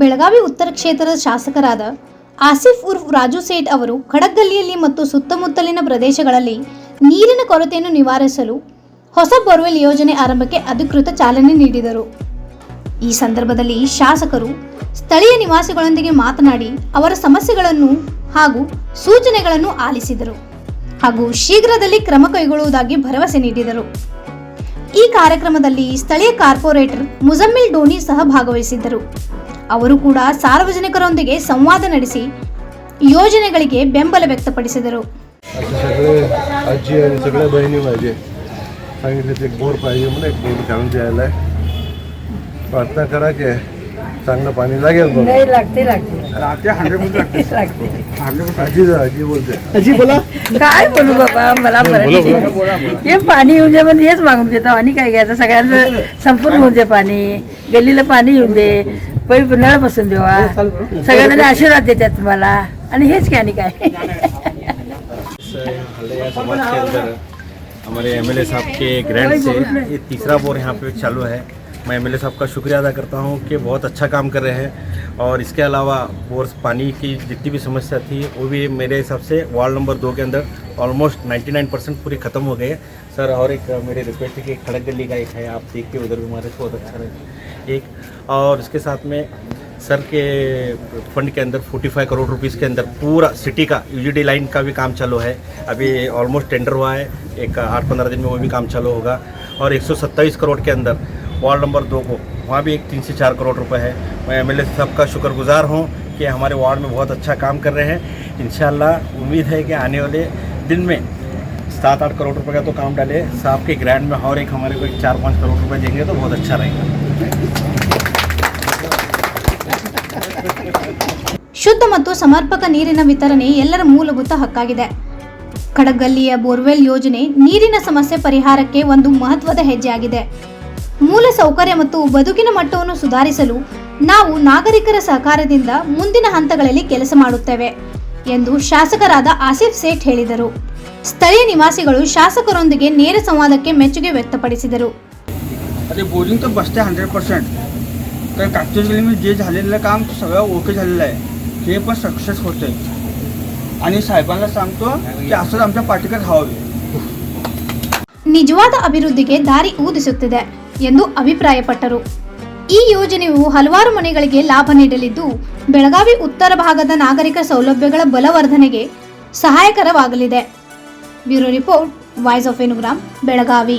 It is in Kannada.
ಬೆಳಗಾವಿ ಉತ್ತರ ಕ್ಷೇತ್ರದ ಶಾಸಕರಾದ ಆಸಿಫ್ ಉರ್ಫ್ ರಾಜು ಸೇಠ್ ಅವರು ಖಡಗಲ್ಲಿಯಲ್ಲಿ ಮತ್ತು ಸುತ್ತಮುತ್ತಲಿನ ಪ್ರದೇಶಗಳಲ್ಲಿ ನೀರಿನ ಕೊರತೆಯನ್ನು ನಿವಾರಿಸಲು ಹೊಸ ಬೋರ್ವೆಲ್ ಯೋಜನೆ ಆರಂಭಕ್ಕೆ ಅಧಿಕೃತ ಚಾಲನೆ ನೀಡಿದರು. ಈ ಸಂದರ್ಭದಲ್ಲಿ ಶಾಸಕರು ಸ್ಥಳೀಯ ನಿವಾಸಿಗಳೊಂದಿಗೆ ಮಾತನಾಡಿ ಅವರ ಸಮಸ್ಯೆಗಳನ್ನು ಹಾಗೂ ಸೂಚನೆಗಳನ್ನು ಆಲಿಸಿದರು ಹಾಗೂ ಶೀಘ್ರದಲ್ಲಿ ಕ್ರಮ ಕೈಗೊಳ್ಳುವುದಾಗಿ ಭರವಸೆ ನೀಡಿದರು. ಈ ಕಾರ್ಯಕ್ರಮದಲ್ಲಿ ಸ್ಥಳೀಯ ಕಾರ್ಪೊರೇಟರ್ ಮುಜಮ್ಮಿಲ್ ಡೋನಿ ಸಹ ಭಾಗವಹಿಸಿದ್ದರು. ಅವರು ಕೂಡ ಸಾರ್ವಜನಿಕರೊಂದಿಗೆ ಸಂವಾದ ನಡೆಸಿ ಯೋಜನೆಗಳಿಗೆ ಬೆಂಬಲ ವ್ಯಕ್ತಪಡಿಸಿದರು असे सगळे आजी आणि सगळ्या बहिणी माझे सांगितले ते एक बोर पाहिजे म्हणून एक बोर काढून द्यायला आहे प्रार्थना करा की चांगलं पाणी लागेल बघ नाही लागते लागते लागते आजी काय बोलू बाबा मला हे पाणी येऊन दे म्हणजे हेच मागून घेतो आणि काय घ्यायचं? सगळ्यांचं संपूर्ण होऊन दे पाणी. गल्लीला पाणी येऊन दे. पहिले नळ बसून देवा. सगळ्यांना आशीर्वाद देतात तुम्हाला आणि हेच काय आणि काय. हल्ले समाज के अंदर हमारे एमएलए साहब के ग्रैंड से ये तीसरा बोर यहाँ पे चालू है। मैं एमएलए साहब का शुक्रिया अदा करता हूँ कि बहुत अच्छा काम कर रहे हैं और इसके अलावा बोर पानी की जितनी भी समस्या थी, वो भी मेरे हिसाब से वार्ड नंबर दो के अंदर ऑलमोस्ट 99 परसेंट पूरी ख़त्म हो गई है। सर, और एक मेरी रिक्वेस्ट है कि खड़क गली का एक है, आप देख के उधर भी हमारे बहुत अच्छा रहे। एक, और इसके साथ में सर के फंड के अंदर 45 करोड़ रुपीस के अंदर पूरा सिटी का यूजीडी लाइन का भी काम चालू है। अभी ऑलमोस्ट टेंडर हुआ है, एक आठ पंद्रह दिन में वो भी काम चालू होगा। और 127 करोड़ के अंदर वार्ड नंबर दो को वहाँ भी एक तीन से चार करोड़ रुपए है मैं एम साहब का शुक्रगुजार हूँ कि हमारे वार्ड में बहुत अच्छा काम कर रहे हैं इन उम्मीद है कि आने वाले दिन में सात आठ करोड़ रुपए का तो काम डाले साहब के ग्रैंड में और एक हमारे को एक चार पाँच करोड़ रुपए देंगे तो बहुत अच्छा रहेगा ಶುದ್ಧ ಮತ್ತು ಸಮರ್ಪಕ ನೀರಿನ ವಿತರಣೆ ಎಲ್ಲರ ಮೂಲಭೂತ ಹಕ್ಕಾಗಿದೆ ಖಡಗಲ್ಲಿಯ ಬೋರ್ವೆಲ್ ಯೋಜನೆ ನೀರಿನ ಸಮಸ್ಯೆ ಪರಿಹಾರಕ್ಕೆ ಒಂದು ಮಹತ್ವದ ಹೆಜ್ಜೆಯಾಗಿದೆ ಮೂಲ ಸೌಕರ್ಯ ಮತ್ತು ಬದುಕಿನ ಮಟ್ಟವನ್ನು ಸುಧಾರಿಸಲು ನಾವು ನಾಗರಿಕರ ಸಹಕಾರದಿಂದ ಮುಂದಿನ ಹಂತಗಳಲ್ಲಿ ಕೆಲಸ ಮಾಡುತ್ತೇವೆ ಎಂದು ಶಾಸಕರಾದ ಆಸಿಫ್ ಸೇಠ್ ಹೇಳಿದರು ಸ್ಥಳೀಯ ನಿವಾಸಿಗಳು ಶಾಸಕರೊಂದಿಗೆ ನೇರ ಸಂವಾದಕ್ಕೆ ಮೆಚ್ಚುಗೆ ವ್ಯಕ್ತಪಡಿಸಿದರು अरे बोरिंग तर बसते हंड्रेड पर्सेंट तर कागच्या जिल्ह्यामध्ये जे झालेलं काम सगळं ओके झालेलं आहे हे पण सक्सेस होतं आहे आणि साहेबांना सांगतो की असंच आमच्या पाठीकडे हवं ನಿಜವಾದ ಅಭಿವೃದ್ಧಿಗೆ ದಾರಿ ಊದಿಸುತ್ತಿದೆ ಎಂದು ಅಭಿಪ್ರಾಯಪಟ್ಟರು. ಈ ಯೋಜನೆಯು ಹಲವಾರು ಮನೆಗಳಿಗೆ ಲಾಭ ನೀಡಲಿದ್ದು, ಬೆಳಗಾವಿ ಉತ್ತರ ಭಾಗದ ನಾಗರಿಕ ಸೌಲಭ್ಯಗಳ ಬಲವರ್ಧನೆಗೆ ಸಹಾಯಕರವಾಗಲಿದೆ. ಬ್ಯೂರೋ ರಿಪೋರ್ಟ್, ವಾಯ್ಸ್ ಆಫ್ ಎನುಗ್ರಾಮ್ ಬೆಳಗಾವಿ.